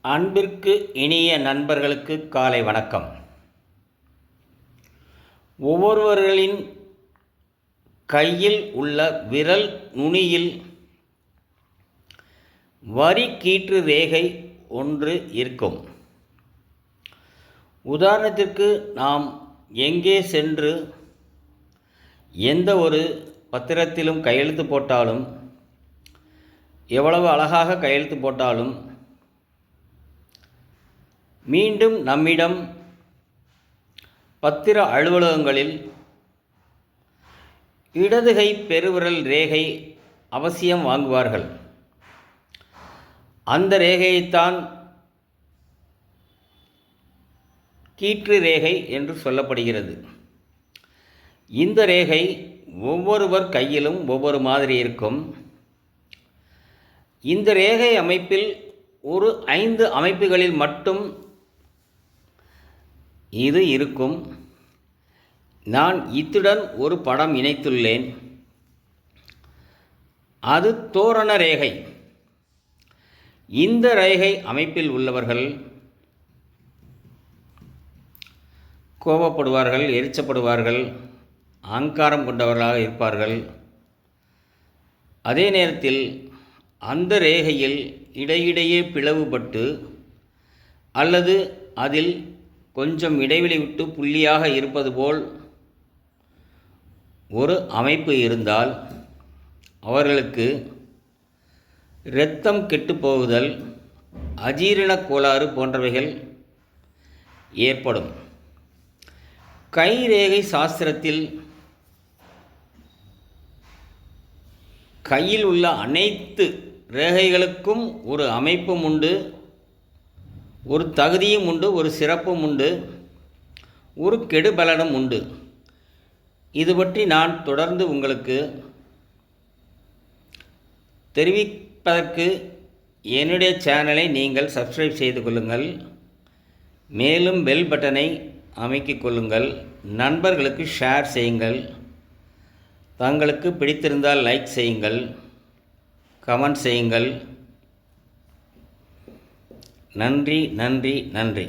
அன்பிற்கு இனிய நண்பர்களுக்கு காலை வணக்கம். ஒவ்வொருவர்களின் கையில் உள்ள விரல் நுனியில் வரி கீற்று ரேகை ஒன்று இருக்கும். உதாரணத்திற்கு நாம் எங்கே சென்று எந்த ஒரு பத்திரத்திலும் கையெழுத்து போட்டாலும் எவ்வளவு அழகாக கையெழுத்து போட்டாலும் மீண்டும் நம்மிடம் பத்திர அலுவலகங்களில் இடதுகை பெருவிரல் ரேகை அவசியம் வாங்குவார்கள். அந்த ரேகையைத்தான் கீற்று ரேகை என்று சொல்லப்படுகிறது. இந்த ரேகை ஒவ்வொருவர் கையிலும் ஒவ்வொரு மாதிரி இருக்கும். இந்த ரேகை அமைப்பில் ஒரு ஐந்து அமைப்புகளில் மட்டும் இது இருக்கும். நான் இத்துடன் ஒரு படம் இணைத்துள்ளேன். அது தோரண ரேகை. இந்த ரேகை அமைப்பில் உள்ளவர்கள் கோபப்படுவார்கள் எரிச்சப்படுவார்கள் அகங்காரம் கொண்டவர்களாக இருப்பார்கள். அதே நேரத்தில் அந்த ரேகையில் இடையிடையே பிளவுபட்டு அல்லது அதில் கொஞ்சம் இடைவெளி விட்டு புள்ளியாக இருப்பது போல் ஒரு அமைப்பு இருந்தால் அவர்களுக்கு இரத்தம் கெட்டுப்போகுதல் அஜீரண கோளாறு போன்றவைகள் ஏற்படும். கைரேகை சாஸ்திரத்தில் கையில் உள்ள அனைத்து ரேகைகளுக்கும் ஒரு அமைப்பும் உண்டு ஒரு தகுதியும் உண்டு ஒரு சிறப்பும் உண்டு ஒரு கெடுபலனும் உண்டு. இது பற்றி நான் தொடர்ந்து உங்களுக்கு தெரிவிப்பதற்கு என்னுடைய சேனலை நீங்கள் சப்ஸ்கிரைப் செய்து கொள்ளுங்கள். மேலும் பெல் பட்டனை அமைக்கிக் கொள்ளுங்கள். நண்பர்களுக்கு ஷேர் செய்யுங்கள். தங்களுக்கு பிடித்திருந்தால் லைக் செய்யுங்கள். கமெண்ட் செய்யுங்கள். நன்றி நன்றி நன்றி.